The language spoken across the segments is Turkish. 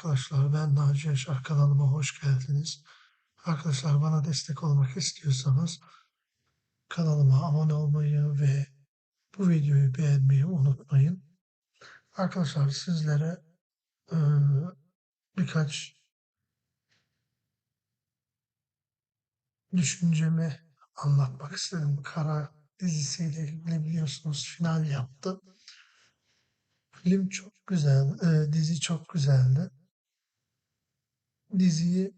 arkadaşlar ben Naci Yaşar kanalıma hoş geldiniz. Arkadaşlar bana destek olmak istiyorsanız kanalıma abone olmayı ve bu videoyu beğenmeyi unutmayın. Arkadaşlar sizlere e, birkaç düşüncemi anlatmak istedim. Kara dizisiyle ilgili biliyorsunuz final yaptı. Film çok güzel, e, dizi çok güzeldi. Diziyi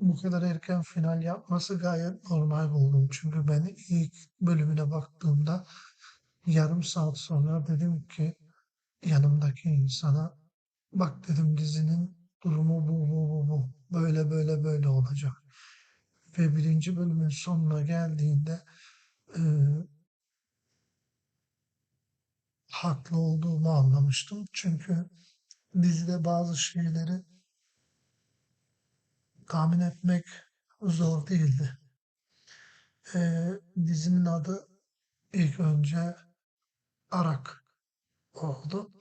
bu kadar erken final yapması gayet normal buldum. Çünkü ben ilk bölümüne baktığımda yarım saat sonra dedim ki yanımdaki insana bak dedim dizinin durumu bu bu bu bu böyle böyle böyle olacak. Ve birinci bölümün sonuna geldiğinde e, haklı olduğumu anlamıştım. Çünkü dizide bazı şeyleri tahmin etmek zor değildi. Ee, dizinin adı ilk önce Arak oldu.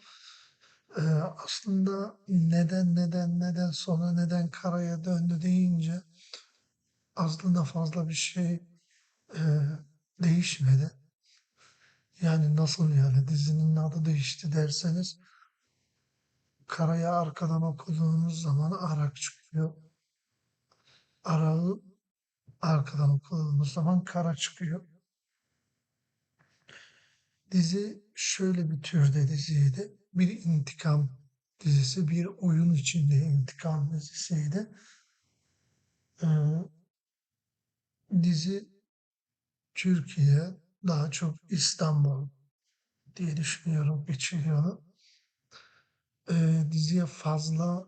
Ee, aslında neden neden neden sonra neden karaya döndü deyince aslında fazla bir şey e, değişmedi. Yani nasıl yani dizinin adı değişti derseniz karaya arkadan okuduğunuz zaman Arak çıkıyor. Arağı arkadan okuduğumuz zaman kara çıkıyor. Dizi şöyle bir türde diziydi. Bir intikam dizisi, bir oyun içinde intikam dizisiydi. Ee, dizi Türkiye, daha çok İstanbul diye düşünüyorum geçiriyor. Ee, diziye fazla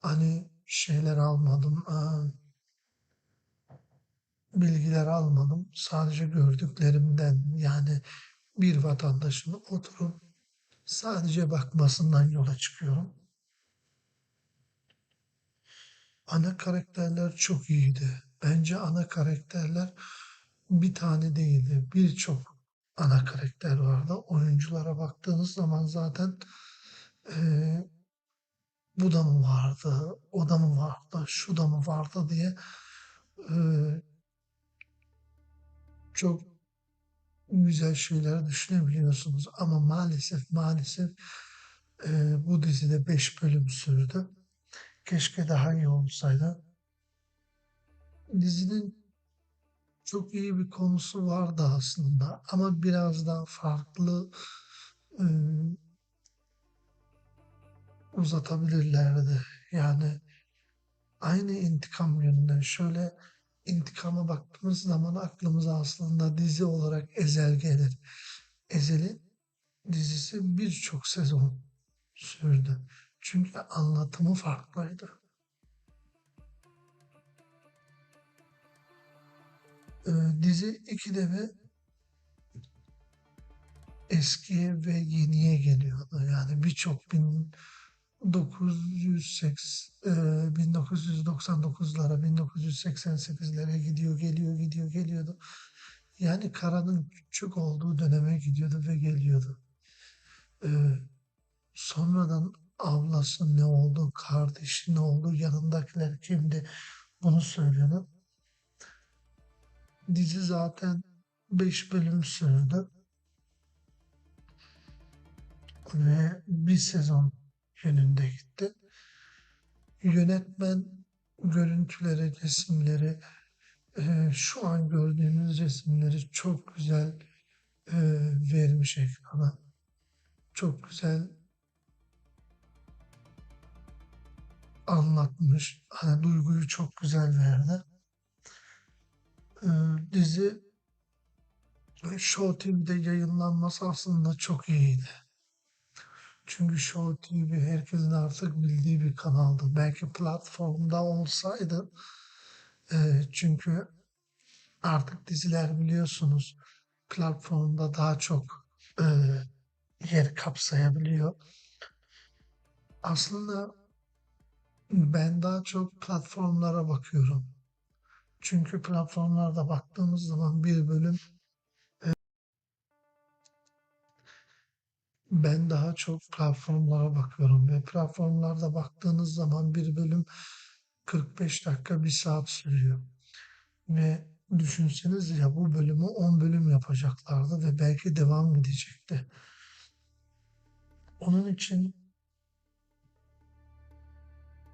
hani şeyler almadım, aa, bilgiler almadım. Sadece gördüklerimden yani bir vatandaşın oturup sadece bakmasından yola çıkıyorum. Ana karakterler çok iyiydi. Bence ana karakterler bir tane değildi. Birçok ana karakter vardı. Oyunculara baktığınız zaman zaten eee, bu da mı vardı, o da mı vardı, şu da mı vardı diye eee, çok güzel şeyler düşünebiliyorsunuz. Ama maalesef maalesef eee, bu dizide 5 bölüm sürdü. Keşke daha iyi olsaydı. Dizinin çok iyi bir konusu vardı aslında ama biraz daha farklı eee, uzatabilirlerdi. Yani aynı intikam yönünden şöyle intikama baktığımız zaman aklımıza aslında dizi olarak Ezel gelir. Ezel'in dizisi birçok sezon sürdü. Çünkü anlatımı farklıydı. Ee, dizi ikide bir eskiye ve yeniye geliyordu. Yani birçok bin 908, e, 1999'lara, 1988'lere gidiyor, geliyor, gidiyor, geliyordu. Yani Kara'nın küçük olduğu döneme gidiyordu ve geliyordu. E, sonradan ablası ne oldu, kardeşi ne oldu, yanındakiler kimdi bunu söylüyordu. Dizi zaten 5 bölüm sürdü. Ve bir sezon yönünde gitti. Yönetmen görüntüleri, resimleri, e, şu an gördüğünüz resimleri çok güzel e, vermiş ekrana. Çok güzel anlatmış. Hani duyguyu çok güzel verdi. E, dizi Show TV'de yayınlanması aslında çok iyiydi. Çünkü Show TV herkesin artık bildiği bir kanaldı. Belki platformda olsaydı e, çünkü artık diziler biliyorsunuz platformda daha çok e, yer kapsayabiliyor. Aslında ben daha çok platformlara bakıyorum. Çünkü platformlarda baktığımız zaman bir bölüm Ben daha çok platformlara bakıyorum ve platformlarda baktığınız zaman bir bölüm 45 dakika, bir saat sürüyor. Ve düşünseniz ya bu bölümü 10 bölüm yapacaklardı ve belki devam edecekti. Onun için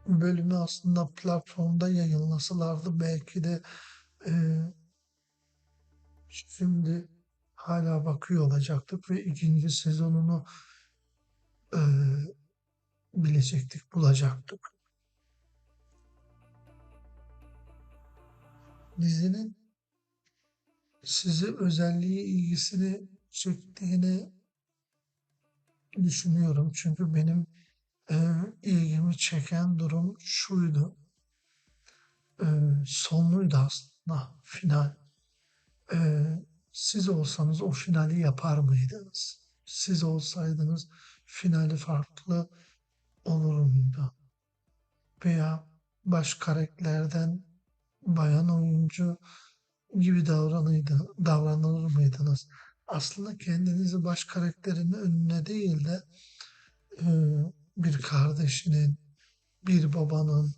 bölümü aslında platformda yayınlasalardı belki de e, şimdi hala bakıyor olacaktık ve ikinci sezonunu e, bilecektik, bulacaktık. Dizinin sizi özelliği ilgisini çektiğini düşünüyorum. Çünkü benim e, ilgimi çeken durum şuydu. E, sonluydu aslında final. E, siz olsanız o finali yapar mıydınız? Siz olsaydınız finali farklı olur muydu? Veya baş karakterlerden bayan oyuncu gibi davranıydı, davranır mıydınız? Aslında kendinizi baş karakterin önüne değil de e, bir kardeşinin, bir babanın,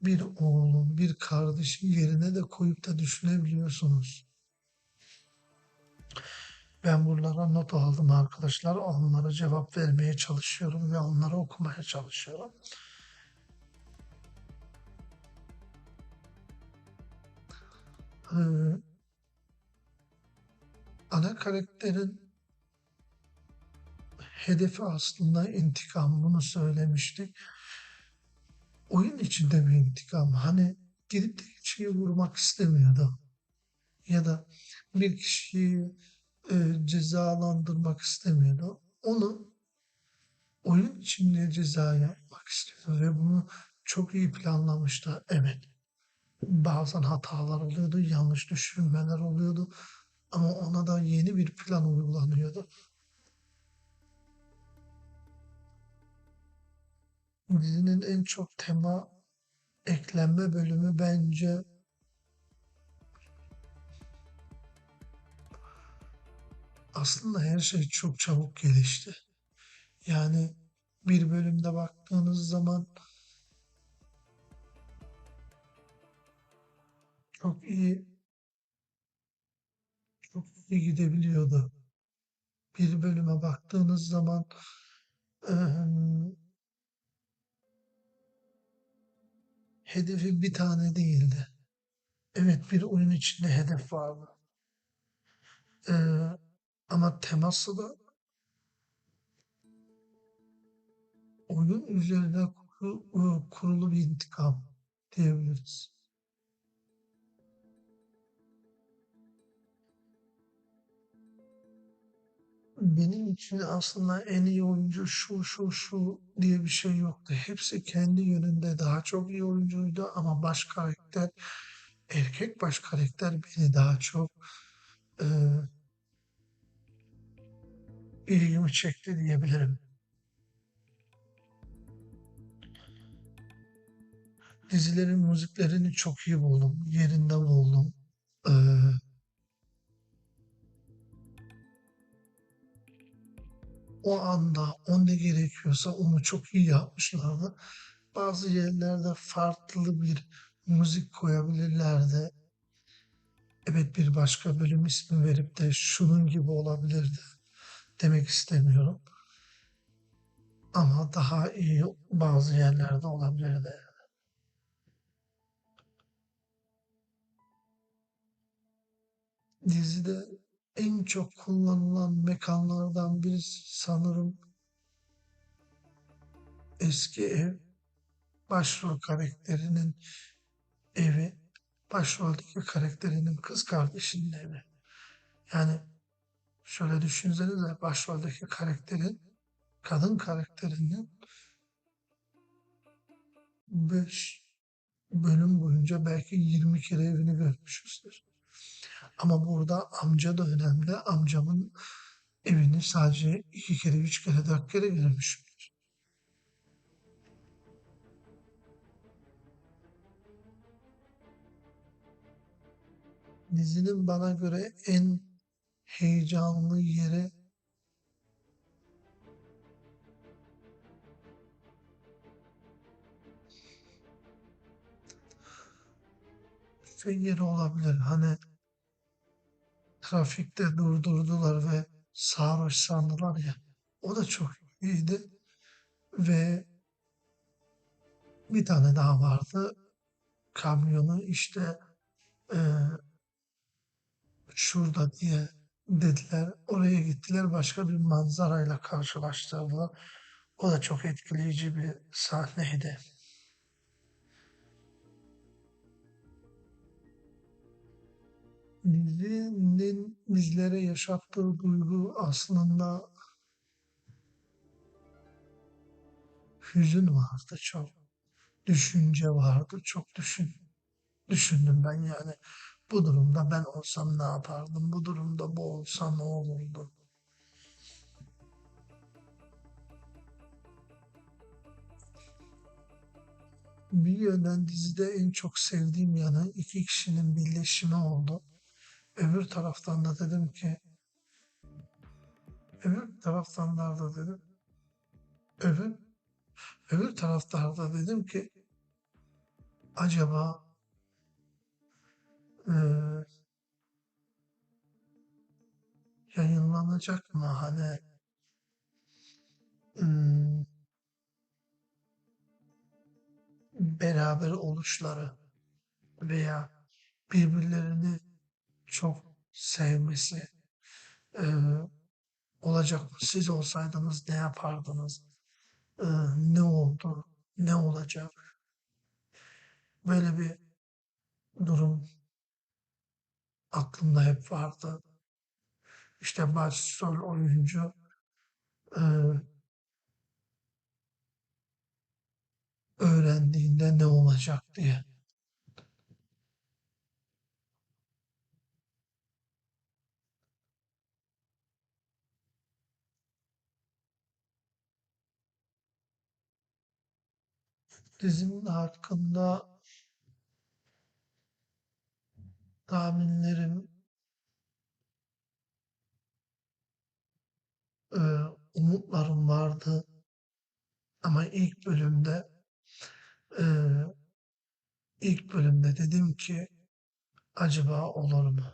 bir oğlun, bir kardeşin yerine de koyup da düşünebiliyorsunuz. Ben buralara not aldım arkadaşlar. Onlara cevap vermeye çalışıyorum ve onları okumaya çalışıyorum. Ee, ana karakterin hedefi aslında intikam. Bunu söylemiştik. Oyun içinde bir intikam. Hani gidip de kişiyi vurmak istemiyordu. Ya da bir kişiyi e, cezalandırmak istemiyordu. Onu oyun içinde ceza yapmak istiyordu ve bunu çok iyi planlamıştı. Evet. Bazen hatalar oluyordu, yanlış düşünmeler oluyordu ama ona da yeni bir plan uygulanıyordu. Dizinin en çok tema eklenme bölümü bence aslında her şey çok çabuk gelişti. Yani bir bölümde baktığınız zaman çok iyi çok iyi gidebiliyordu. Bir bölüme baktığınız zaman eee, hedefi bir tane değildi. Evet bir oyun içinde hedef vardı. Eee, ama teması da oyun üzerine kuru- e, kurulu bir intikam diyebiliriz. Benim için aslında en iyi oyuncu şu şu şu diye bir şey yoktu. Hepsi kendi yönünde daha çok iyi oyuncuydu ama baş karakter, erkek baş karakter beni daha çok e, ilgimi çekti diyebilirim. Dizilerin müziklerini çok iyi buldum, yerinde buldum. Ee, o anda o ne gerekiyorsa onu çok iyi yapmışlardı. Bazı yerlerde farklı bir müzik koyabilirlerdi. Evet bir başka bölüm ismi verip de şunun gibi olabilirdi demek istemiyorum. Ama daha iyi bazı yerlerde olabilirdi. Dizide en çok kullanılan mekanlardan birisi sanırım eski ev. Başrol karakterinin evi. Başroldeki karakterinin kız kardeşinin evi. Yani şöyle düşünsenize başroldeki karakterin kadın karakterinin 5 bölüm boyunca belki 20 kere evini görmüşüzdür. Ama burada amca da önemli. Amcamın evini sadece iki kere, üç kere, dört kere görmüşümdür. Dizinin bana göre en heyecanlı yere şey yeri olabilir. Hani trafikte durdurdular ve sarhoş sandılar ya. O da çok iyiydi. Ve bir tane daha vardı. Kamyonu işte e, şurada diye dediler. Oraya gittiler. Başka bir manzarayla karşılaştırdılar. O da çok etkileyici bir sahneydi. Dizinin bizlere yaşattığı duygu aslında hüzün vardı çok. Düşünce vardı. Çok düşün, düşündüm ben yani. Bu durumda ben olsam ne yapardım? Bu durumda bu olsa ne olurdu? Bir yönden dizide en çok sevdiğim yanı iki kişinin birleşimi oldu. Öbür taraftan da dedim ki öbür taraftan da dedim öbür öbür taraflarda dedim ki acaba e, yayınlanacak mı hani hmm, beraber oluşları veya birbirlerini çok sevmesi e, olacak mı? Siz olsaydınız ne yapardınız? E, ne oldu? Ne olacak? Böyle bir durum aklımda hep vardı. İşte başrol oyuncu e, öğrendiğinde ne olacak diye. Dizinin hakkında tahminlerim, umutlarım vardı. Ama ilk bölümde ilk bölümde dedim ki acaba olur mu?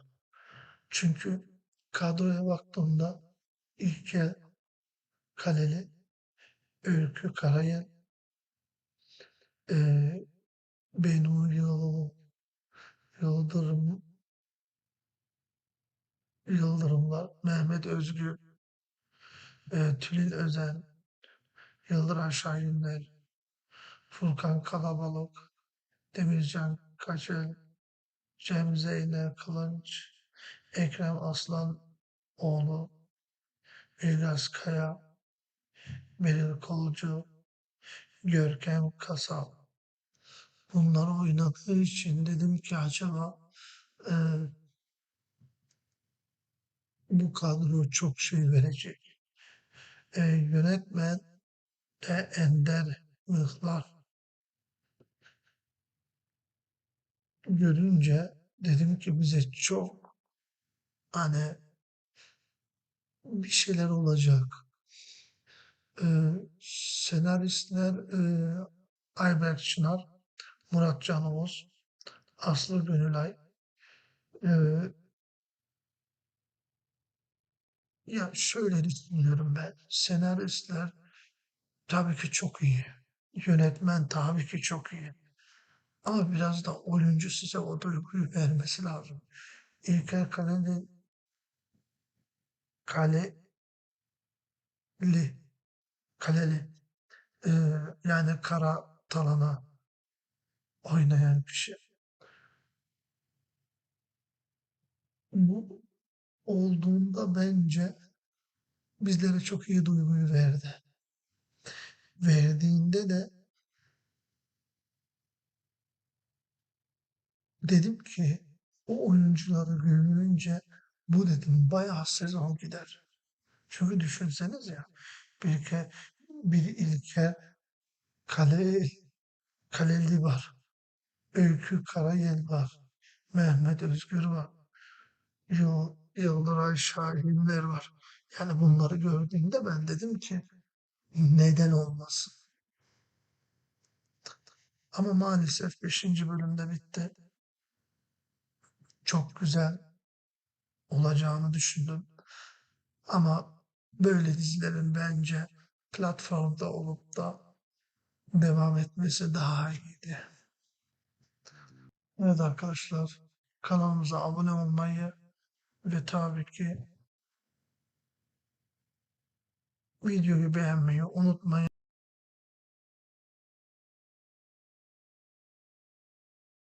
Çünkü kadroya baktığımda İlker Kaleli, Öykü Karayel, e, Bennu Yıl, Yıldırım, Yıldırımlar, Mehmet Özgür, e, Tülin Özen, Yıldıray Şahinler, Furkan Kalabalık, Demircan Kaçel, Cem Zeynep Kılınç, Ekrem Aslanoğlu, İlyas Kaya, Beril Kolucu, Görkem Kasal. Bunları oynadığı için dedim ki acaba e, bu kadro çok şey verecek. E, yönetmen de Ender Mıhlar görünce dedim ki bize çok hani bir şeyler olacak. Ee, senaristler e, Ayberk Çınar, Murat Can Oğuz, Aslı Gönülay. Ee, ya şöyle düşünüyorum ben. Senaristler tabii ki çok iyi. Yönetmen tabii ki çok iyi. Ama biraz da oyuncu size o duyguyu vermesi lazım. İlker Kaleli Kaleli Kaleli e, yani kara talana oynayan kişi. Bu olduğunda bence bizlere çok iyi duyguyu verdi. Verdiğinde de dedim ki o oyuncuları görünce bu dedim bayağı sezon gider. Çünkü düşünseniz ya bir, ke, bir ilke kale, kaleli var. Öykü Karayel var. Mehmet Özgür var. Yıl, Yıldıray Şahinler var. Yani bunları gördüğümde ben dedim ki neden olmasın? Ama maalesef 5. bölümde bitti. çok güzel olacağını düşündüm. Ama böyle dizilerin bence platformda olup da devam etmesi daha iyiydi. Evet arkadaşlar kanalımıza abone olmayı ve tabii ki videoyu beğenmeyi unutmayın.